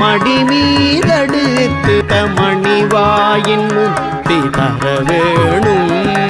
மடி மீதடுத்து தமணிவாயின் முத்தி தர வேணும்.